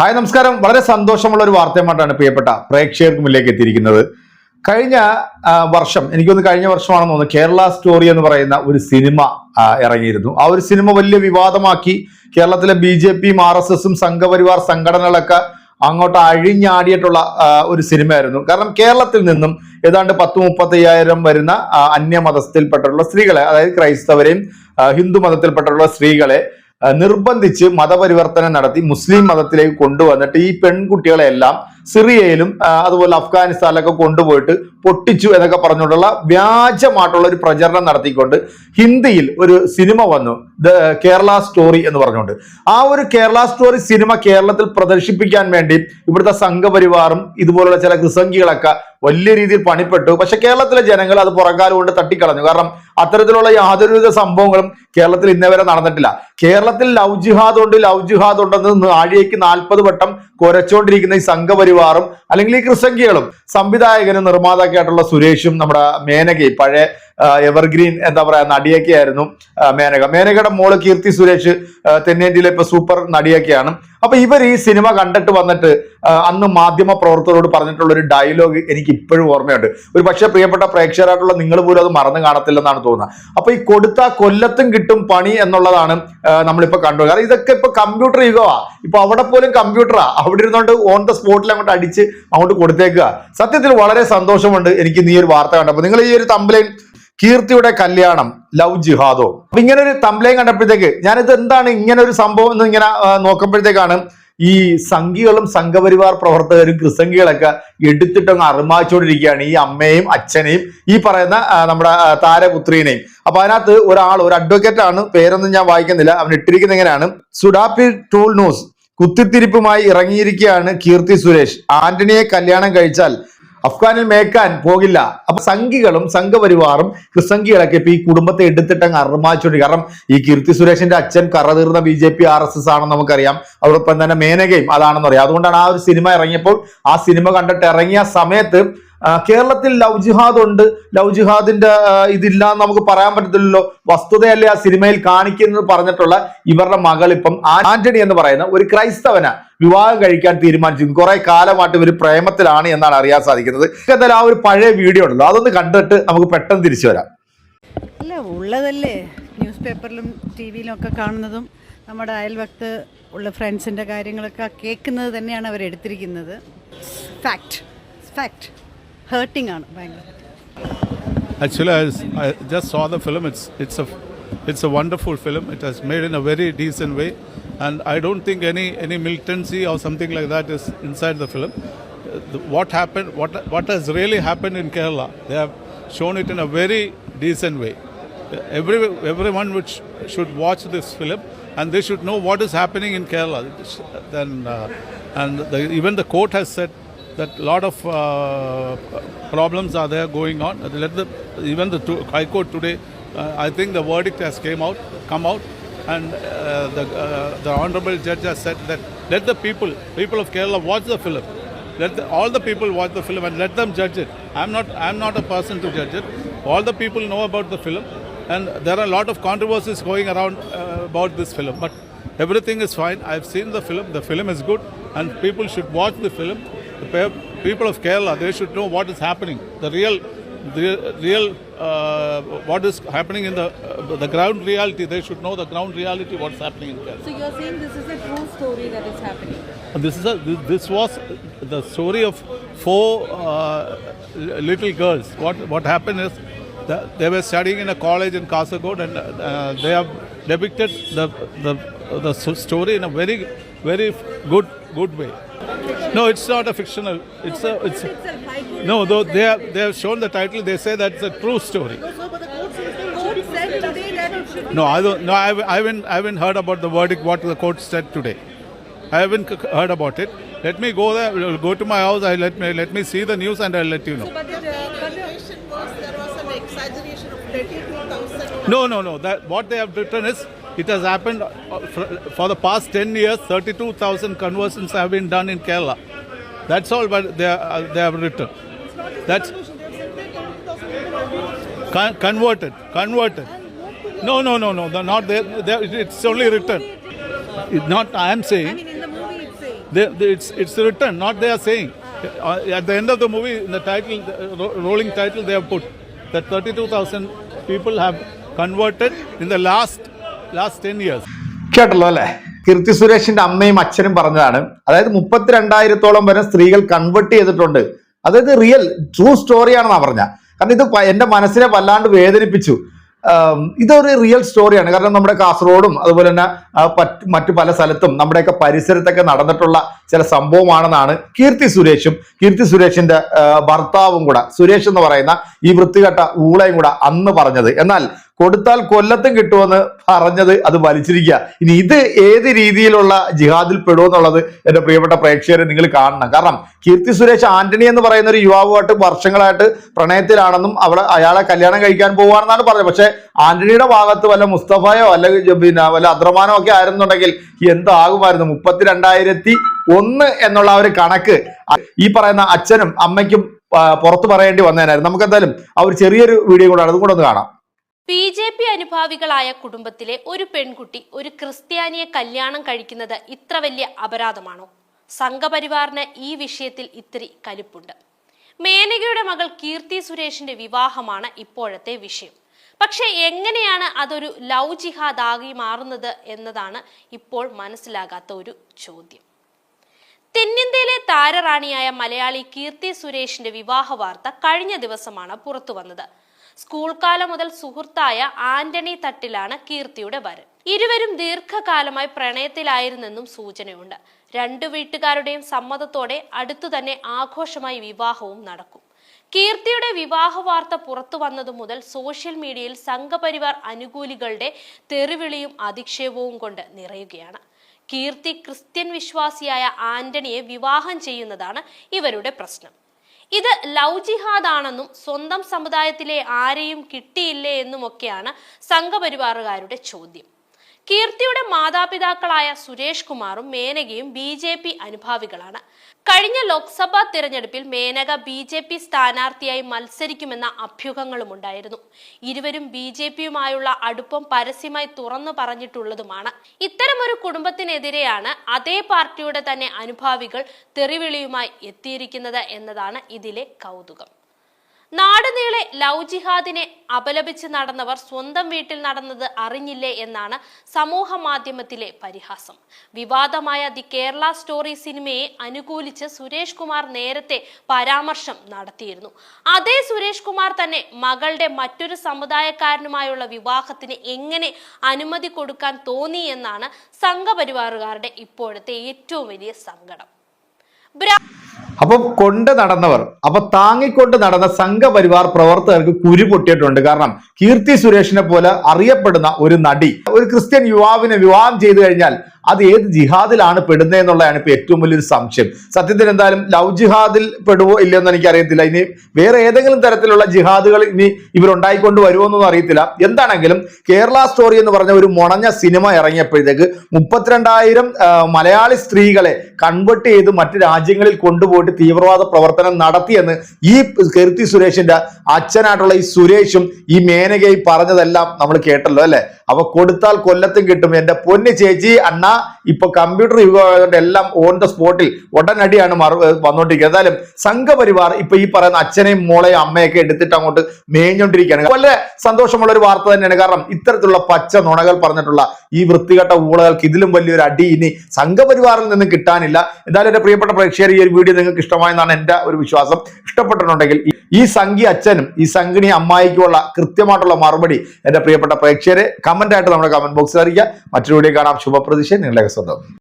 Hi നമസ്കാരം. വളരെ സന്തോഷമുള്ള ഒരു വാർത്തയുമായിട്ടാണ് പ്രിയപ്പെട്ട പ്രേക്ഷകർക്ക് മുന്നിലേക്ക് എത്തിയിരിക്കുന്നത്. കഴിഞ്ഞ വർഷം എനിക്കൊന്ന് കഴിഞ്ഞ വർഷമാണെന്ന് തോന്നുന്നു കേരള സ്റ്റോറി എന്ന് പറയുന്ന ഒരു സിനിമ ഇറങ്ങിയിരുന്നു. ആ ഒരു സിനിമ വലിയ വിവാദമാക്കി കേരളത്തിലെ ബി ജെ പിയും ആർ എസ് എസും സംഘപരിവാർ സംഘടനകളൊക്കെ അങ്ങോട്ട് അഴിഞ്ഞാടിയിട്ടുള്ള ഒരു സിനിമയായിരുന്നു. കാരണം കേരളത്തിൽ നിന്നും ഏതാണ്ട് പത്ത് മുപ്പത്തയ്യായിരം വരുന്ന അന്യമതത്തിൽപ്പെട്ടുള്ള സ്ത്രീകളെ അതായത് ക്രൈസ്തവരെയും ഹിന്ദു മതത്തിൽപ്പെട്ടുള്ള സ്ത്രീകളെ നിർബന്ധിച്ച് മതപരിവർത്തനം നടത്തി മുസ്ലിം മതത്തിലേക്ക് കൊണ്ടുവന്നിട്ട് ഈ പെൺകുട്ടികളെല്ലാം സിറിയയിലും അതുപോലെ അഫ്ഗാനിസ്ഥാനിലൊക്കെ കൊണ്ടുപോയിട്ട് പൊട്ടിച്ചു എന്നൊക്കെ പറഞ്ഞുകൊണ്ടുള്ള വ്യാജമായിട്ടുള്ള ഒരു പ്രചരണം നടത്തിക്കൊണ്ട് ഹിന്ദിയിൽ ഒരു സിനിമ വന്നു. ദ കേരള സ്റ്റോറി എന്ന് പറഞ്ഞുകൊണ്ട്. ആ ഒരു കേരള സ്റ്റോറി സിനിമ കേരളത്തിൽ പ്രദർശിപ്പിക്കാൻ വേണ്ടി ഇവിടുത്തെ സംഘപരിവാറും ഇതുപോലുള്ള ചില കൃസംഗികളൊക്കെ വലിയ രീതിയിൽ പണിപ്പെട്ടു. പക്ഷെ കേരളത്തിലെ ജനങ്ങൾ അത് പുറകാലുകൊണ്ട് തട്ടിക്കളഞ്ഞു. കാരണം അത്തരത്തിലുള്ള യാതൊരുവിധ സംഭവങ്ങളും കേരളത്തിൽ ഇന്നേ വരെ നടന്നിട്ടില്ല. കേരളത്തിൽ ലവ് ജിഹാദ് ഉണ്ട് ലവ് ജിഹാദ് ഉണ്ടെന്ന് ആഴിയേക്ക് നാൽപ്പത് വട്ടം കുരച്ചുകൊണ്ടിരിക്കുന്ന ഈ സംഘപരിവാറും അല്ലെങ്കിൽ ഈ കൃസംഖ്യകളും സംവിധായകനും നിർമ്മാതാക്കായിട്ടുള്ള സുരേഷും നമ്മുടെ മേനകയും പഴയ എവർഗ്രീൻ എന്താ പറയാ നടിയൊക്കെയായിരുന്നു മേനക. മേനകയുടെ മോൾ കീർത്തി സുരേഷ് തെന്നേന്ത്യയിലെ ഇപ്പൊ സൂപ്പർ നടിയൊക്കെയാണ്. അപ്പൊ ഇവർ ഈ സിനിമ കണ്ടിട്ട് വന്നിട്ട് അന്ന് മാധ്യമ പ്രവർത്തകരോട് പറഞ്ഞിട്ടുള്ള ഒരു ഡയലോഗ് എനിക്ക് ഇപ്പോഴും ഓർമ്മയുണ്ട്. ഒരു പക്ഷേ പ്രിയപ്പെട്ട പ്രേക്ഷകരായിട്ടുള്ള നിങ്ങൾ പോലും അത് മറന്നു കാണത്തില്ലെന്നാണ് തോന്നുന്നത്. അപ്പൊ ഈ കൊടുത്ത കൊല്ലത്തും കിട്ടും പണി എന്നുള്ളതാണ് നമ്മളിപ്പോ കണ്ടു കാരണം ഇതൊക്കെ ഇപ്പൊ കമ്പ്യൂട്ടർ യുഗമാ. ഇപ്പൊ അവിടെ പോലും കമ്പ്യൂട്ടറാ അവിടെ ഇരുന്നോണ്ട് ഓൺ ദ സ്പോട്ടിൽ അങ്ങോട്ട് അടിച്ച് അങ്ങോട്ട് കൊടുത്തേക്കുക. സത്യത്തിൽ വളരെ സന്തോഷമുണ്ട് എനിക്ക് നീ ഒരു വാർത്ത കണ്ടപ്പോൾ. നിങ്ങൾ ഈ ഒരു തമ്പ്ലൈൻ കീർത്തിയുടെ കല്യാണം ലവ് ജിഹാദോ. അപ്പൊ ഇങ്ങനെ ഒരു തംലയും കണ്ടപ്പോഴത്തേക്ക് ഞാനിത് എന്താണ് ഇങ്ങനെ ഒരു സംഭവം എന്ന് ഇങ്ങനെ നോക്കുമ്പോഴത്തേക്കാണ് ഈ സംഘികളും സംഘപരിവാർ പ്രവർത്തകരും ക്രിസംഖികളൊക്കെ എടുത്തിട്ടങ്ങ് അറുമാച്ചോണ്ടിരിക്കുകയാണ് ഈ അമ്മയും അച്ഛനെയും ഈ പറയുന്ന നമ്മുടെ താരപുത്രീനെയും. അപ്പൊ അതിനകത്ത് ഒരാൾ ഒരു അഡ്വക്കേറ്റ് ആണ് പേരൊന്നും ഞാൻ വായിക്കുന്നില്ല അവൻ ഇട്ടിരിക്കുന്ന എങ്ങനെയാണ്? സുഡാപ്പി ടൂൾ ന്യൂസ് കുത്തിത്തിരിപ്പുമായി ഇറങ്ങിയിരിക്കുകയാണ് കീർത്തി സുരേഷ്. ആന്റണിയെ കല്യാണം കഴിച്ചാൽ അഫ്ഗാനിൽ മേക്കാൻ പോകില്ല. അപ്പൊ സംഘികളും സംഘപരിവാറും ക്രിസംഖികളൊക്കെ ഇപ്പൊ ഈ കുടുംബത്തെ എടുത്തിട്ടങ്ങ് അറുമാച്ചോണ്ടി കാരണം ഈ കീർത്തി സുരേഷിന്റെ അച്ഛൻ കറതീർന്ന B J P R S S ആണെന്ന് നമുക്കറിയാം. അതോടൊപ്പം തന്നെ മേനകയും അതാണെന്ന് അറിയാം അതുകൊണ്ടാണ് ആ ഒരു സിനിമ ഇറങ്ങിയപ്പോൾ ആ സിനിമ കണ്ടിട്ട് ഇറങ്ങിയ സമയത്ത് കേരളത്തിൽ ലവ് ജിഹാദ് ഉണ്ട്. ലവ് ജിഹാദിന്റെ ഇതില്ല എന്ന് നമുക്ക് പറയാൻ പറ്റത്തില്ലല്ലോ. വസ്തുതയല്ലേ ആ സിനിമയിൽ കാണിക്കുന്നത് പറഞ്ഞിട്ടുള്ള ഇവരുടെ മകൾ ഇപ്പം ആന്റണി എന്ന് പറയുന്ന ഒരു ക്രൈസ്തവന വിവാഹം കഴിക്കാൻ തീരുമാനിച്ചു കുറെ കാലമായിട്ട് ഇവർ പ്രേമത്തിലാണ് എന്നാണ് അറിയാൻ സാധിക്കുന്നത്. എന്തായാലും ആ ഒരു പഴയ വീഡിയോ ഉണ്ടല്ലോ. അതൊന്ന് കണ്ടിട്ട് നമുക്ക് പെട്ടെന്ന് തിരിച്ചു വരാം. അല്ല ഉള്ളതല്ലേ. ന്യൂസ് പേപ്പറിലും ടി വിയിലും ഒക്കെ കാണുന്നതും നമ്മുടെ അയൽവക്ത് ഉള്ള ഫ്രണ്ട്സിന്റെ കാര്യങ്ങളൊക്കെ കേൾക്കുന്നത് തന്നെയാണ് അവരെടുത്തിരിക്കുന്നത് fact fact ഹേർട്ടിംഗ് ആണ് ഭയങ്കര Actually, I, s- I just saw the film. It's it's a it's a wonderful film. It has made in a very decent way, and I don't think any any militancy or something like that is inside the film. Uh, the- What happened? What what has really happened in Kerala? They have shown it in a very decent way. Uh, Every everyone which should watch this film, and they should know what is happening in Kerala. It's- Then uh, and the, even the court has said that a lot of uh, problems are there going on. Let the even the High Court today, uh, I think the verdict has came out, come out, and uh, the uh, the honourable judge has said that let the people, people of Kerala, watch the film. Let the, all the people watch the film and let them judge it. I'm not I'm not a person to judge it. All the people know about the film, and there are a lot of controversies going around uh, about this film, but. Everything is fine. I've seen the film. The film is good, and people should watch the film. The people of Kerala, they should know what is happening. The real, the real, uh, what is happening in the uh, the ground reality. They should know the ground reality. What's happening in Kerala. So you're saying this is a true story that is happening? And This is a this, this was the story of four uh, little girls. What what happened is that they were studying in a college in Kasargod, and uh, they have depicted the the the story in a very very good good way. No, it's not a fictional. It's a it's. No, though they have they have shown the title. They say that it's a true story. Court said today that it should No, I don't. No, I haven't- I haven't. I haven't heard about the verdict. What the court said today. I haven't c- heard about it. Let me go there. Go to my house. I let me let me see the news and I'll let you know. But the, but uh, the was there was an exaggeration of 32,000. No, no, no. That what they have written is it has happened uh, for, the past ten years. Thirty-two thousand conversions have been done in Kerala. That's all. But they are, uh, they have written. That's con- converted. Converted. No, no, no, no. They're not there. It's only written. It's not. I am saying. I mean, in the movie it's saying. They, they, it's, it's written, not they are saying. Uh, At the end of the movie, in the title, the ro- rolling title, they have put that 32,000 people have converted in the last last 10 years. കേട്ടല്ലോ അല്ലെ? കീർത്തി സുരേഷിന്റെ അമ്മയും അച്ഛനും പറഞ്ഞതാണ്. അതായത് മുപ്പത്തിരണ്ടായിരത്തോളം വരെ സ്ത്രീകൾ convert ചെയ്തിട്ടുണ്ട്. അതായത് റിയൽ ട്രൂ സ്റ്റോറിയാണെന്നാ പറഞ്ഞ. കാരണം ഇത് എന്റെ മനസ്സിനെ വല്ലാണ്ട് വേദനിപ്പിച്ചു. ഇതൊരു റിയൽ സ്റ്റോറിയാണ് കാരണം നമ്മുടെ കാസർഗോഡും അതുപോലെ തന്നെ മറ്റു പല സ്ഥലത്തും നമ്മുടെയൊക്കെ പരിസരത്തൊക്കെ നടന്നിട്ടുള്ള ചില സംഭവമാണെന്നാണ് കീർത്തി സുരേഷും കീർത്തി സുരേഷിന്റെ ഭർത്താവും കൂടെ സുരേഷ് എന്ന് പറയുന്ന ഈ വൃത്തികെട്ട ഊളയും കൂടെ അന്ന് പറഞ്ഞത്. എന്നാൽ കൊടുത്താൽ കൊല്ലത്തും കിട്ടുമെന്ന് പറഞ്ഞത് അത് വലിച്ചിരിക്കുക. ഇനി ഇത് ഏത് രീതിയിലുള്ള ജിഹാദിൽ പെടുമെന്നുള്ളത് എന്റെ പ്രിയപ്പെട്ട പ്രേക്ഷകരെ നിങ്ങൾ കാണണം. കാരണം കീർത്തി സുരേഷ് ആന്റണി എന്ന് പറയുന്ന ഒരു യുവാവുമായിട്ട് വർഷങ്ങളായിട്ട് പ്രണയത്തിലാണെന്നും അവളെ അയാളെ കല്യാണം കഴിക്കാൻ പോവാണെന്നാണ് പറഞ്ഞത്. പക്ഷേ ആന്റണിയുടെ ഭാഗത്ത് വല്ല മുസ്തഫയോ അല്ലെങ്കിൽ പിന്നെ വല്ല അദ്രമാനോ ഒക്കെ ആയിരുന്നുണ്ടെങ്കിൽ എന്താകുമായിരുന്നു? മുപ്പത്തിരണ്ടായിരത്തി ഒന്ന് എന്നുള്ള ഒരു കണക്ക് ഈ പറയുന്ന അച്ഛനും അമ്മയ്ക്കും പുറത്ത് പറയേണ്ടി വന്നതിനായിരുന്നു നമുക്ക് എന്തായാലും ആ ഒരു ചെറിയൊരു വീഡിയോ കൂടെ അതും കൂടെ ഒന്ന് കാണാം. ബി ജെ പി അനുഭാവികളായ കുടുംബത്തിലെ ഒരു പെൺകുട്ടി ഒരു ക്രിസ്ത്യാനിയെ കല്യാണം കഴിക്കുന്നത് ഇത്ര വലിയ അപരാധമാണോ? സംഘപരിവാറിന് ഈ വിഷയത്തിൽ ഇത്തിരി കലിപ്പുണ്ട്. മേനകയുടെ മകൾ കീർത്തി സുരേഷിന്റെ വിവാഹമാണ് ഇപ്പോഴത്തെ വിഷയം. പക്ഷെ എങ്ങനെയാണ് അതൊരു ലവ് ജിഹാദാകി മാറുന്നത് എന്നതാണ് ഇപ്പോൾ മനസ്സിലാകാത്ത ഒരു ചോദ്യം. തെന്നിന്ത്യയിലെ താരറാണിയായ മലയാളി കീർത്തി സുരേഷിന്റെ വിവാഹ വാർത്ത കഴിഞ്ഞ ദിവസമാണ് പുറത്തു വന്നത് സ്കൂൾ കാലം മുതൽ സുഹൃത്തായ ആന്റണി തട്ടിലാണ് കീർത്തിയുടെ വരൻ. ഇരുവരും ദീർഘകാലമായി പ്രണയത്തിലായിരുന്നെന്നും സൂചനയുണ്ട്. രണ്ടു വീട്ടുകാരുടെയും സമ്മതത്തോടെ അടുത്തു തന്നെ ആഘോഷമായി വിവാഹവും നടക്കും. കീർത്തിയുടെ വിവാഹ വാർത്ത പുറത്തു വന്നതു മുതൽ സോഷ്യൽ മീഡിയയിൽ സംഘപരിവാർ അനുകൂലികളുടെ തെറിവിളിയും അധിക്ഷേപവും കൊണ്ട് നിറയുകയാണ്. കീർത്തി ക്രിസ്ത്യൻ വിശ്വാസിയായ ആന്റണിയെ വിവാഹം ചെയ്യുന്നതാണ് ഇവരുടെ പ്രശ്നം. ഇത് ലവ് ജിഹാദ് ആണെന്നും സ്വന്തം സമുദായത്തിലെ ആരെയും കിട്ടിയില്ലേ എന്നുമൊക്കെയാണ് സംഘപരിവാറുകാരുടെ ചോദ്യം. കീർത്തിയുടെ മാതാപിതാക്കളായ സുരേഷ് കുമാറും മേനകയും ബി ജെ പി അനുഭാവികളാണ്. കഴിഞ്ഞ ലോക്സഭാ തിരഞ്ഞെടുപ്പിൽ മേനക ബി ജെ പി സ്ഥാനാർത്ഥിയായി മത്സരിക്കുമെന്ന അഭ്യൂഹങ്ങളുമുണ്ടായിരുന്നു ഇരുവരും ബി ജെ പിയുമായുള്ള അടുപ്പം പരസ്യമായി തുറന്നു പറഞ്ഞിട്ടുള്ളതുമാണ്. ഇത്തരമൊരു കുടുംബത്തിനെതിരെയാണ് അതേ പാർട്ടിയുടെ തന്നെ അനുഭാവികൾ തെറിവിളിയുമായി എത്തിയിരിക്കുന്നത് എന്നതാണ് ഇതിലെ കൗതുകം. നാടുനീളെ ലവ് ജിഹാദിനെ അപലപിച്ച് നടന്നവർ സ്വന്തം വീട്ടിൽ നടന്നത് അറിഞ്ഞില്ലേ എന്നാണ് സമൂഹ മാധ്യമത്തിലെ പരിഹാസം. വിവാദമായ ദി കേരള സ്റ്റോറി സിനിമയെ അനുകൂലിച്ച് സുരേഷ് കുമാർ നേരത്തെ പരാമർശം നടത്തിയിരുന്നു. അതേ സുരേഷ് കുമാർ തന്നെ മകളുടെ മറ്റൊരു സമുദായക്കാരനുമായുള്ള വിവാഹത്തിന് എങ്ങനെ അനുമതി കൊടുക്കാൻ തോന്നി എന്നാണ് സംഘപരിവാറുകാരുടെ ഇപ്പോഴത്തെ ഏറ്റവും വലിയ സങ്കടം. അപ്പൊ കൊണ്ട് നടന്നവർ അപ്പൊ താങ്ങിക്കൊണ്ട് നടന്ന സംഘപരിവാർ പ്രവർത്തകർക്ക് കുരു പൊട്ടിയിട്ടുണ്ട്. കാരണം കീർത്തി സുരേഷിനെ പോലെ അറിയപ്പെടുന്ന ഒരു നടി ഒരു ക്രിസ്ത്യൻ യുവാവിനെ വിവാഹം ചെയ്തു കഴിഞ്ഞാൽ അത് ഏത് ജിഹാദിലാണ് പെടുന്നത് എന്നുള്ളതാണ് ഇപ്പൊ ഏറ്റവും വലിയൊരു സംശയം. സത്യത്തിൽ എന്തായാലും ലവ് ജിഹാദിൽ പെടുവോ ഇല്ലയോ എന്ന് എനിക്കറിയത്തില്ല ഇനി വേറെ ഏതെങ്കിലും തരത്തിലുള്ള ജിഹാദുകൾ ഇനി ഇവരുണ്ടായിക്കൊണ്ട് വരുമോ എന്നൊന്നും അറിയത്തില്ല. എന്താണെങ്കിലും കേരള സ്റ്റോറി എന്ന് പറഞ്ഞ ഒരു മുണഞ്ഞ സിനിമ ഇറങ്ങിയപ്പോഴത്തേക്ക് മുപ്പത്തിരണ്ടായിരം മലയാളി സ്ത്രീകളെ കൺവേർട്ട് ചെയ്ത് മറ്റു രാജ്യങ്ങളിൽ കൊണ്ടുപോയിട്ട് തീവ്രവാദ പ്രവർത്തനം നടത്തിയെന്ന് ഈ കീർത്തി സുരേഷിന്റെ അച്ഛനായിട്ടുള്ള ഈ സുരേഷും ഈ മേനകയും പറഞ്ഞതെല്ലാം നമ്മൾ കേട്ടല്ലോ അല്ലെ? അവ കൊടുത്താൽ കൊല്ലത്തും കിട്ടും. എന്റെ പൊന്ന് ചേച്ചി അണ്ണ ഇപ്പൊ കമ്പ്യൂട്ടർ യുഗമായതുകൊണ്ട് എല്ലാം ഓൺ ദ സ്പോട്ടിൽ ഉടനടിയാണ് മറു വന്നുകൊണ്ടിരിക്കുന്നത് എന്തായാലും സംഘപരിവാർ ഇപ്പൊ ഈ പറയുന്ന അച്ഛനെയും മോളെയും അമ്മയൊക്കെ എടുത്തിട്ട് അങ്ങോട്ട് മേഞ്ഞുകൊണ്ടിരിക്കുകയാണ് വളരെ സന്തോഷമുള്ള ഒരു വാർത്ത തന്നെയാണ്. കാരണം ഇത്തരത്തിലുള്ള പച്ച നുണകൾ പറഞ്ഞിട്ടുള്ള ഈ വൃത്തികെട്ട ഊളകൾക്ക് ഇതിലും വലിയൊരു അടി ഇനി സംഘപരിവാറിൽ നിന്ന് കിട്ടാനില്ല. എന്തായാലും എന്റെ പ്രിയപ്പെട്ട പ്രേക്ഷകർ ഈ ഒരു വീഡിയോ നിങ്ങൾക്ക് ഇഷ്ടമായെന്നാണ് എന്റെ ഒരു വിശ്വാസം. ഇഷ്ടപ്പെട്ടിട്ടുണ്ടെങ്കിൽ ഈ- സംഖ്യ അച്ഛനും ഈ സംഘിണി അമ്മായിക്കുമുള്ള കൃത്യമായിട്ടുള്ള മറുപടി എന്റെ പ്രിയപ്പെട്ട പ്രേക്ഷകരെ കമന്റായിട്ട് നമ്മുടെ കമന്റ് ബോക്സിൽ അറിയിക്കുക. മറ്റൊരു വീഡിയോ കാണാം. ശുഭപ്രതീക്ഷ. നിങ്ങളുടെ സ്വന്തം.